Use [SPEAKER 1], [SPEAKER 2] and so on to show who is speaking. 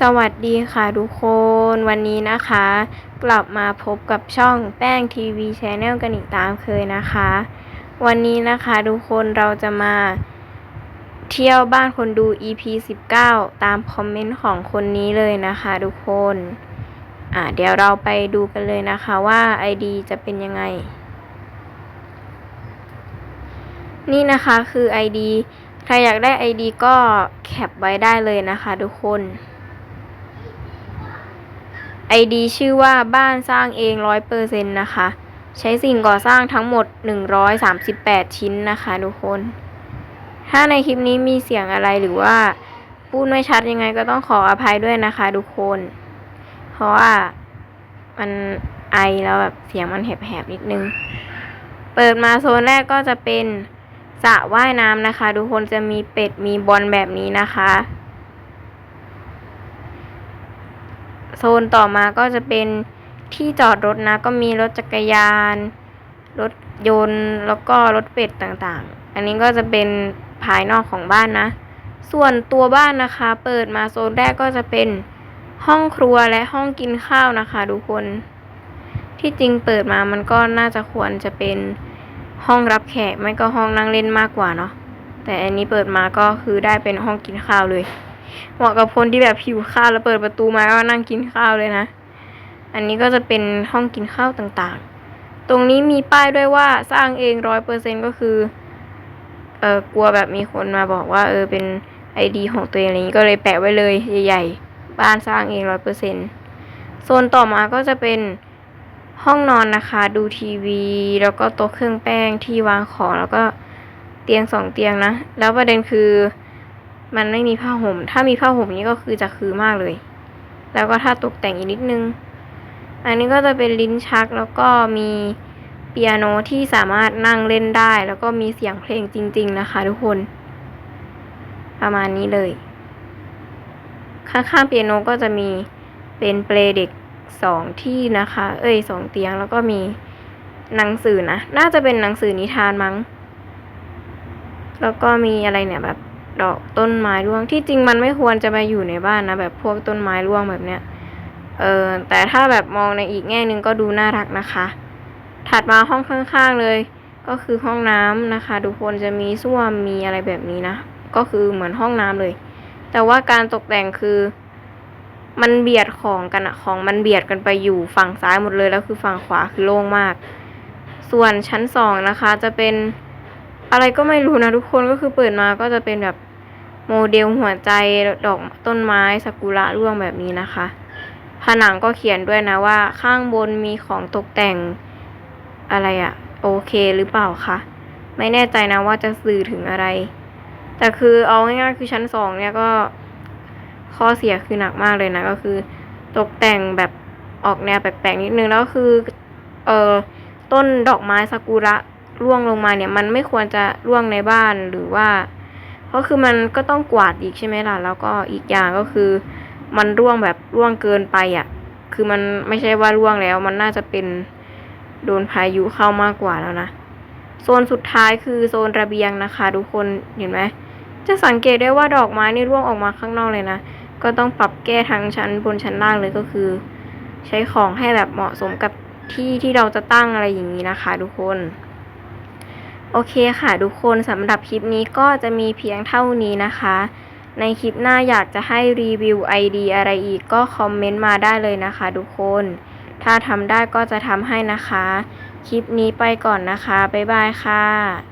[SPEAKER 1] สวัสดีค่ะทุกคนวันนี้นะคะ กลับมาพบกับช่องแป้งทีวีชแนลกันอีกตามเคยนะคะ วันนี้นะคะทุกคนเราจะมาเที่ยวบ้านคนดู EP 19 ตามคอมเมนต์ของคนนี้เลยนะคะทุกคนอ่าเดี๋ยวเราไปดูกันเลยนะคะว่า ID จะเป็นยังไง นี่นะคะคือ ID ใครอยากได้ ID ก็แคปไว้ได้เลยนะคะทุกคน ID ชื่อว่าบ้านสร้างเองร้อยเปอร์เซ็นต์นะคะ ใช้สิ่งก่อสร้างทั้งหมด 138 ชิ้นนะคะทุกคน ถ้าในคลิปนี้มีเสียงอะไรหรือว่าพูดไม่ชัดยังไงก็ต้องขออภัยด้วยนะคะทุกคน เพราะว่ามันไอแล้วแบบเสียงมันแหบๆนิดนึง เปิดมาโซนแรกก็จะเป็นสระว่ายน้ำนะคะ ทุกคนจะมีเป็ดมีบอลแบบนี้นะคะ โซนต่อมาก็จะเป็นที่จอดรถนะ ก็มีรถจักรยาน รถยนต์แล้วก็รถเป็ดต่างๆ อันนี้ก็จะเป็นภายนอกของบ้านนะ ส่วนตัวบ้านนะคะ เปิดมาโซนแรกก็จะเป็นห้องครัวและห้องกินข้าวนะคะ ทุกคน ที่จริงเปิดมามันก็น่าจะควรจะเป็นห้องรับแขกไม่ก็ห้องนั่งเล่นมากกว่าเนาะแต่อันนี้เปิดมาก็คือได้เป็นห้องกินข้าวเลย เหมาะกับคนที่แบบหิวข้าวแล้วเปิดประตูมาก็นั่งกินข้าวเลยนะ อันนี้ก็จะเป็นห้องกินข้าวต่างๆ ตรงนี้มีป้ายด้วยว่าสร้างเองร้อยเปอร์เซ็นก็คือ เออกลัวแบบมีคนมาบอกว่าเออเป็นไอดีของตัวเองอะไรอย่างนี้ก็เลยแปะไว้เลยใหญ่ๆ บ้านสร้างเองร้อยเปอร์เซ็นโซนต่อมาก็จะเป็นห้องนอนนะคะ ดูทีวี แล้วก็โต๊ะเครื่องแป้งที่วางของแล้วก็เตียงสองเตียงนะ แล้วประเด็นคือ มันไม่มีผ้าห่ม ถ้ามีผ้าห่มนี้ก็คือจะคือมากเลย แล้วก็ถ้าตกแต่งอีกนิดนึง อันนี้ก็จะเป็นลิ้นชักแล้วก็มีเปียโนที่สามารถนั่งเล่นได้ แล้วก็มีเสียงเพลงจริง ๆ นะคะ ทุกคน ประมาณนี้เลย ข้างๆเปียโนก็จะมีเป็นเปลเด็กสองที่นะคะ เอ้ยสองเตียงแล้วก็มีหนังสือนะ น่าจะเป็นหนังสือนิทานมั้ง แล้วก็มีอะไรเนี่ยแบบ ดอกต้นไม้ร่วงที่จริงมันไม่ควรจะมาอยู่ในบ้านนะแบบพวกต้นไม้ร่วงแบบเนี้ยเออแต่ถ้าแบบมองในอีกแง่หนึ่งก็ดูน่ารักนะคะ ถัดมาห้องข้างๆเลย ก็คือห้องน้ำนะคะ ทุกคนจะมีส้วมมีอะไรแบบนี้นะก็คือเหมือนห้องน้ำเลย แต่ว่าการตกแต่งคือ มันเบียดของกันอะของมันเบียดกันไปอยู่ฝั่งซ้ายหมดเลยแล้วคือฝั่งขวาคือโล่งมาก ส่วนชั้นสองนะคะจะเป็น อะไรก็ไม่รู้นะทุกคนก็คือเปิดมาก็จะเป็นแบบโมเดลหัวใจดอกต้นไม้ซากุระร่วงแบบนี้นะคะ ผนังก็เขียนด้วยนะว่าข้างบนมีของตกแต่งอะไรอะโอเคหรือเปล่าคะไม่แน่ใจนะว่าจะสื่อถึงอะไร แต่คือเอาง่ายๆคือชั้นสองเนี่ยก็ข้อเสียคือหนักมากเลยนะก็คือ ตกแต่งแบบออกแนวแปลกๆนิดนึงแล้วคือเอ่อต้นดอกไม้ซากุระ ร่วงลงมาเนี่ย มันไม่ควรจะร่วงในบ้านหรือว่า เพราะคือมันก็ต้องกวาดอีกใช่ไหมล่ะ แล้วก็อีกอย่างก็คือ มันร่วงแบบร่วงเกินไปอะ คือมันไม่ใช่ว่าร่วงแล้ว มันน่าจะเป็นโดนพายุเข้ามากกว่าแล้วนะ โซนสุดท้ายคือโซนระเบียงนะคะทุกคนเห็นไหมจะสังเกตได้ว่าดอกไม้นี่ร่วงออกมาข้างนอกเลยนะ ก็ต้องปรับแก้ทั้งชั้นบนชั้นล่างเลยก็คือ ใช้ของให้แบบเหมาะสมกับที่ที่เราจะตั้งอะไรอย่างนี้นะคะ ทุกคน โอเคค่ะทุกคนสำหรับคลิปนี้ก็จะมีเพียงเท่านี้นะคะ ในคลิปหน้าอยากจะให้รีวิวไอเดียอะไรอีกก็คอมเมนต์มาได้เลยนะคะทุกคน ถ้าทำได้ก็จะทำให้นะคะ คลิปนี้ไปก่อนนะคะ บ๊ายบายค่ะ